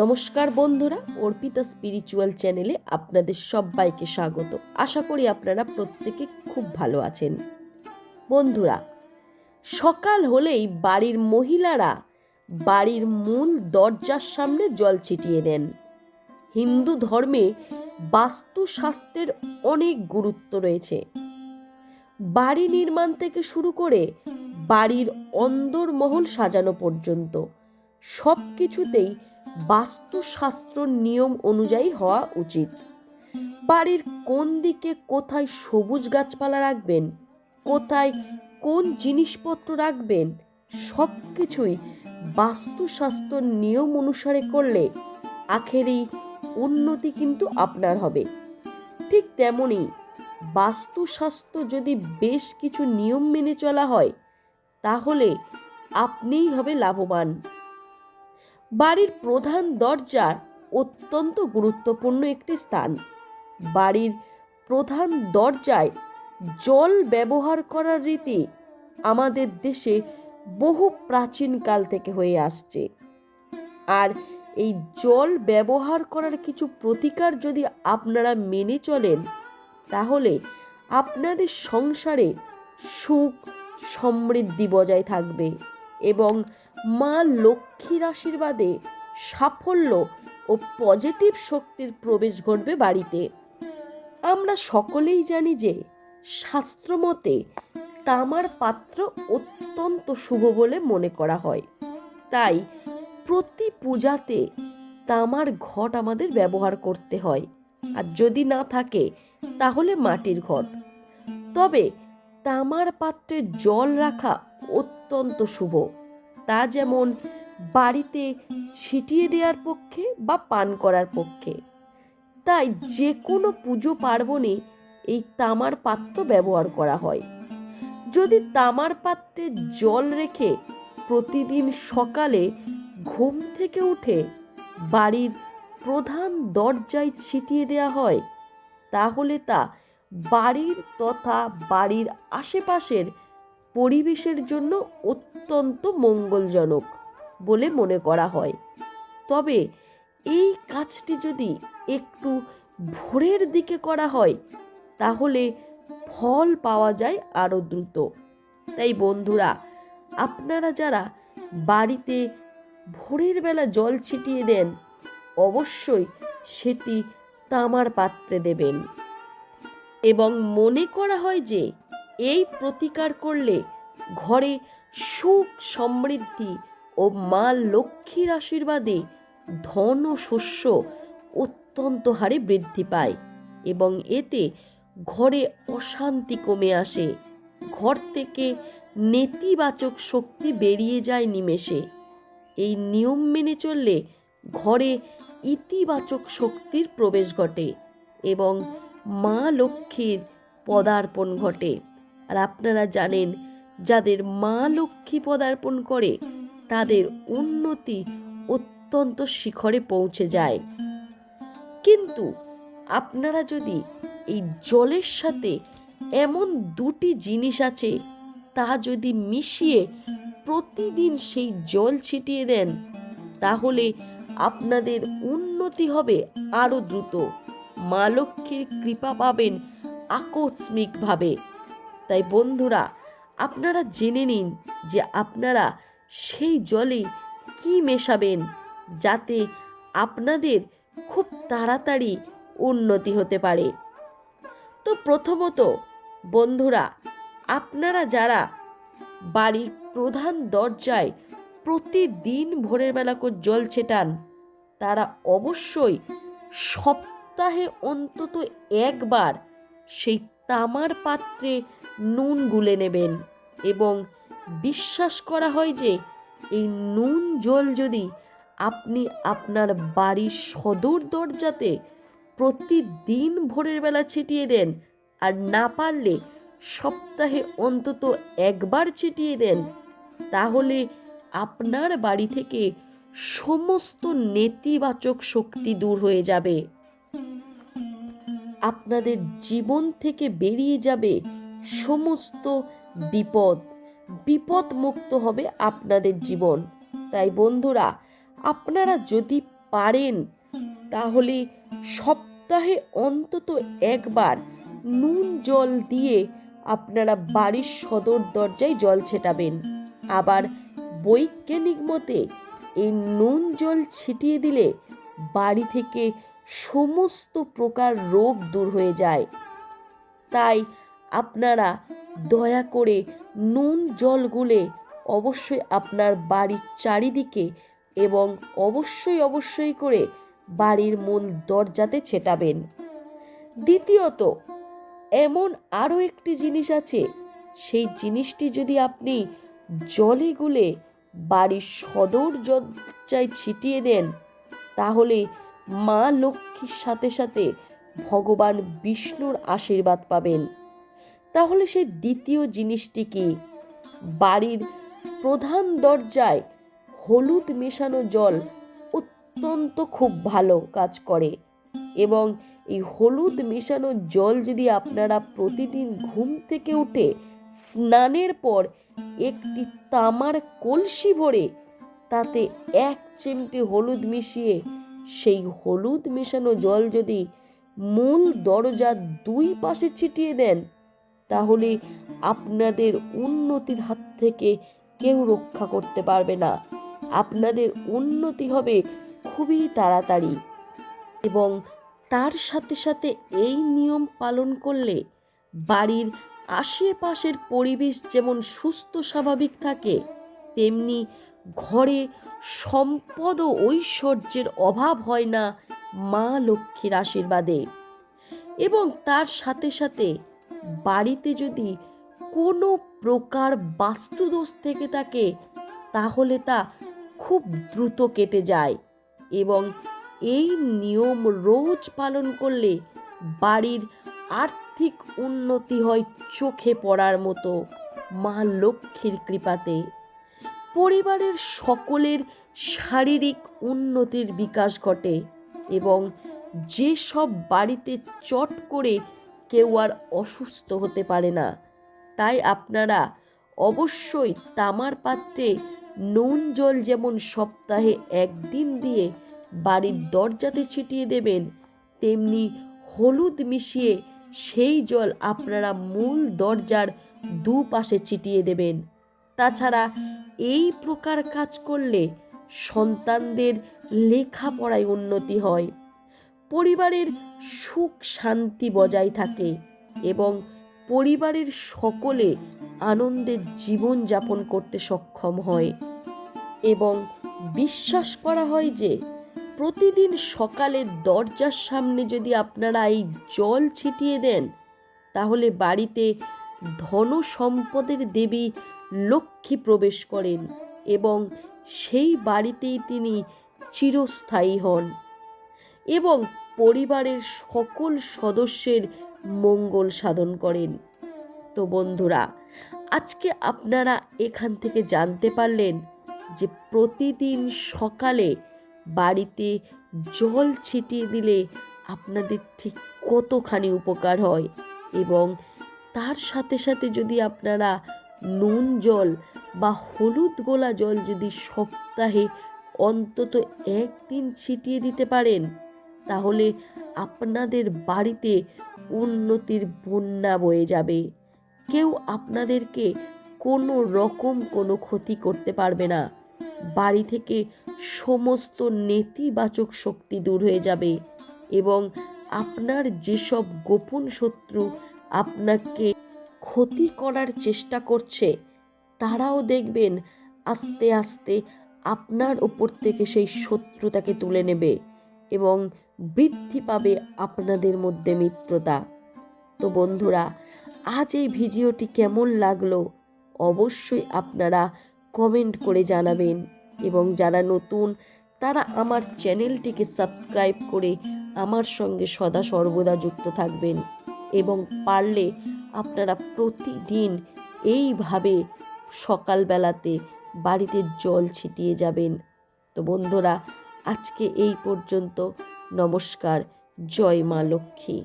নমস্কার বন্ধুরা, অর্পিতা স্পিরিচুয়াল চ্যানেলে আপনাদের সবাইকে স্বাগত। আশা করি আপনারা প্রত্যেকে খুব ভালো আছেন। বন্ধুরা, সকাল হলেই বাড়ির মহিলারা বাড়ির মূল দরজার সামনে জল ছিটিয়ে দেন হিন্দু ধর্মে বাস্তু বাস্তুশাস্ত্রের অনেক গুরুত্ব রয়েছে। বাড়ি নির্মাণ থেকে শুরু করে বাড়ির অন্দরমহল সাজানো পর্যন্ত সব কিছুতেই বাস্তুশাস্ত্র নিয়ম অনুযায়ী হওয়া উচিত। বাড়ির কোন দিকে কোথায় সবুজ গাছপালা রাখবেন, কোথায় কোন জিনিসপত্র রাখবেন সব কিছুই বাস্তুশাস্ত্র নিয়ম অনুসারে করলে আখেরেই উন্নতি কিন্তু আপনার হবে। ঠিক তেমনই বাস্তুশাস্ত্র যদি বেশ কিছু নিয়ম মেনে চলা হয়, তাহলে আপনিই হবে লাভবান। বাড়ির প্রধান দরজার অত্যন্ত গুরুত্বপূর্ণ একটি স্থান। বাড়ির প্রধান দরজায় জল ব্যবহার করার রীতি আমাদের দেশে বহু প্রাচীনকাল থেকে হয়ে আসছে। আর এই জল ব্যবহার করার কিছু প্রতিকার যদি আপনারা মেনে চলেন, তাহলে আপনাদের সংসারে সুখ সমৃদ্ধি বজায় থাকবে এবং মা লক্ষ্মীর আশীর্বাদে সাফল্য ও পজিটিভ শক্তির প্রবেশ ঘটবে বাড়িতে। আমরা সকলেই জানি যে শাস্ত্রমতে তামার পাত্র অত্যন্ত শুভ বলে মনে করা হয়। তাই প্রতি পূজাতে তামার ঘট আমাদের ব্যবহার করতে হয়। আর যদি না থাকে, তাহলে মাটির ঘট। তবে তামার পাত্রে জল রাখা অত্যন্ত শুভ। তা যেমন বাড়িতে ছিটিয়ে দেওয়ার পক্ষে বা পান করার পক্ষে। তাই যে কোনো পুজো পার্বণে এই তামার পাত্র ব্যবহার করা হয়। যদি তামার পাত্রে জল রেখে প্রতিদিন সকালে ঘুম থেকে উঠে বাড়ির প্রধান দরজায় ছিটিয়ে দেওয়া হয়, তাহলে তা বাড়ির তথা বাড়ির আশেপাশের পরিবেশের জন্য অত্যন্ত মঙ্গলজনক বলে মনে করা হয়। তবে এই কাজটি যদি একটু ভোরের দিকে করা হয়, তাহলে ফল পাওয়া যায় আরও দ্রুত। তাই বন্ধুরা, আপনারা যারা বাড়িতে ভোরের বেলা জল ছিটিয়ে দেন, অবশ্যই সেটি তামার পাত্রে দেবেন। এবং মনে করা হয় যে এই প্রতিকার করলে ঘরে সুখ সমৃদ্ধি ও মা লক্ষ্মীর আশীর্বাদে ধন ও শস্য অত্যন্ত হারে বৃদ্ধি পায় এবং এতে ঘরে অশান্তি কমে আসে। ঘর থেকে নেতিবাচক শক্তি বেরিয়ে যায় নিমেষে। এই নিয়ম মেনে চললে ঘরে ইতিবাচক শক্তির প্রবেশ ঘটে এবং মা লক্ষ্মীর পদার্পণ ঘটে। আর আপনারা জানেন, যাদের মা লক্ষ্মী পদার্পণ করে, তাদের উন্নতি অত্যন্ত শিখরে পৌঁছে যায়। কিন্তু আপনারা যদি এই জলের সাথে এমন দুটি জিনিস আছে, তা যদি মিশিয়ে প্রতিদিন সেই জল ছিটিয়ে দেন, তাহলে আপনাদের উন্নতি হবে আরও দ্রুত। মা লক্ষ্মীর কৃপা পাবেন আকস্মিকভাবে। তাই বন্ধুরা, আপনারা জেনে নিন যে আপনারা সেই জলে কি মেশাবেন যাতে আপনাদের খুব তাড়াতাড়ি উন্নতি হতে পারে। তো প্রথমত, বন্ধুরা, আপনারা যারা বাড়ির প্রধান দরজায় প্রতিদিন ভোরের বেলা করে জল ছেটান, তারা অবশ্যই সপ্তাহে অন্তত একবার সেই তামার পাত্রে নুন গুলে নেবেন এবং বিশ্বাস করা হয় যে এই নুন জল যদি আপনি আপনার বাড়ির সদর দরজাতে প্রতিদিন ভোরের বেলা ছিটিয়ে দেন আর না পারলে সপ্তাহে অন্তত একবার ছিটিয়ে দেন, তাহলে আপনার বাড়ি থেকে সমস্ত নেতিবাচক শক্তি দূর হয়ে যাবে। আপনাদের জীবন থেকে বেরিয়ে যাবে সমস্ত বিপদ বিপদ মুক্ত হবে আপনাদের জীবন। তাই বন্ধুরা, আপনারা যদি পারেন, তাহলে সপ্তাহে অন্তত একবার নুন জল দিয়ে আপনারা বাড়ির সদর দরজায় জল ছেটাবেন। আবার বৈজ্ঞানিক মতে, এই নুন জল ছিটিয়ে দিলে বাড়ি থেকে সমস্ত প্রকার রোগ দূর হয়ে যায়। তাই আপনারা দয়া করে নুন জল গুলে অবশ্যই আপনার বাড়ির চারিদিকে এবং অবশ্যই অবশ্যই করে বাড়ির মূল দরজাতে ছেটাবেন। দ্বিতীয়ত, এমন আরও একটি জিনিস আছে, সেই জিনিসটি যদি আপনি জলে গুলে বাড়ির সদর দরজায় ছিটিয়ে দেন, তাহলে মা লক্ষ্মীর সাথে সাথে ভগবান বিষ্ণুর আশীর্বাদ পাবেন। তাহলে সেই দ্বিতীয় জিনিসটি কি? বাড়ির প্রধান দরজায় হলুদ মেশানো জল অত্যন্ত খুব ভালো কাজ করে এবং এই হলুদ মেশানো জল যদি আপনারা প্রতিদিন ঘুম থেকে উঠে স্নানের পর একটি তামার কলসি ভরে তাতে এক চিমটি হলুদ মিশিয়ে সেই হলুদ মেশানো জল যদি মূল দরজার দুই পাশে ছিটিয়ে দেন তাহলে আপনাদের উন্নতির হাত থেকে কেউ রক্ষা করতে পারবে না। আপনাদের উন্নতি হবে খুবই তাড়াতাড়ি। এবং তার সাথে সাথে এই নিয়ম পালন করলে বাড়ির আশেপাশের পরিবেশ যেমন সুস্থ, স্বাভাবিক থাকে, তেমনি ঘরে সম্পদ ও ঐশ্বর্যের অভাব হয় না মা লক্ষ্মীর আশীর্বাদে। এবং তার সাথে সাথে বাড়িতে যদি কোনো প্রকার বাস্তুদোষ থেকে থাকে, তাহলে তা খুব দ্রুত কেটে যায় এবং এই নিয়ম রোজ পালন করলে বাড়ির আর্থিক উন্নতি হয় চোখে পড়ার মতো। মা লক্ষ্মীর কৃপাতে। পরিবারের সকলের শারীরিক উন্নতির বিকাশ ঘটে এবং যেসব বাড়িতে চট করে কেউ আর অসুস্থ হতে পারে না। তাই আপনারা অবশ্যই তামার পাত্রে নুন, জল যেমন সপ্তাহে একদিন দিয়ে বাড়ির দরজাতে ছিটিয়ে দেবেন, তেমনি হলুদ মিশিয়ে সেই জল আপনারা মূল দরজার দুপাশে ছিটিয়ে দেবেন। তাছাড়া এই প্রকার কাজ করলে সন্তানদের লেখাপড়ায় উন্নতি হয়। পরিবারের সুখ শান্তি বজায় থাকে এবং পরিবারের সকলে আনন্দের জীবন যাপন করতে সক্ষম হয় এবং বিশ্বাস করা হয় যে প্রতিদিন সকালে দরজার সামনে যদি আপনারা এই জল ছিটিয়ে দেন, তাহলে বাড়িতে ধন সম্পদের দেবী লক্ষ্মী প্রবেশ করেন এবং সেই বাড়িতেই তিনি চিরস্থায়ী হন এবং পরিবারের সকল সদস্যের মঙ্গল সাধন করেন। তো বন্ধুরা, আজকে আপনারা এখান থেকে জানতে পারলেন যে প্রতিদিন সকালে বাড়িতে জল ছিটিয়ে দিলে আপনাদের ঠিক কতখানি উপকার হয় এবং তার সাথে সাথে যদি আপনারা নুন জল বা হলুদ গোলা জল যদি সপ্তাহে অন্তত একদিন ছিটিয়ে দিতে পারেন তাহলে আপনাদের বাড়িতে উন্নতির বন্যা বয়ে যাবে। কেউ আপনাদেরকে কোনো রকম কোনো ক্ষতি করতে পারবে না। বাড়ি থেকে সমস্ত নেতিবাচক শক্তি দূর হয়ে যাবে এবং আপনার যেসব গোপন শত্রু আপনাকে ক্ষতি করার চেষ্টা করছে, তারাও দেখবেন আস্তে আস্তে আপনার ওপর থেকে সেই শত্রুতাকে তুলে নেবে এবং বৃদ্ধি পাবে আপনাদের মধ্যে মিত্রতা। তো বন্ধুরা, আজ এই ভিডিওটি কেমন লাগল অবশ্যই আপনারা কমেন্ট করে জানাবেন এবং যারা নতুন, তারা আমার চ্যানেলটিকে সাবস্ক্রাইব করে আমার সঙ্গে সদা সর্বদা যুক্ত থাকবেন এবং পারলে আপনারা প্রতিদিন এইভাবে সকালবেলাতে বাড়িতে জল ছিটিয়ে যাবেন। তো বন্ধুরা, আজকে এই পর্যন্ত। নমস্কার জয় মা লক্ষ্মী।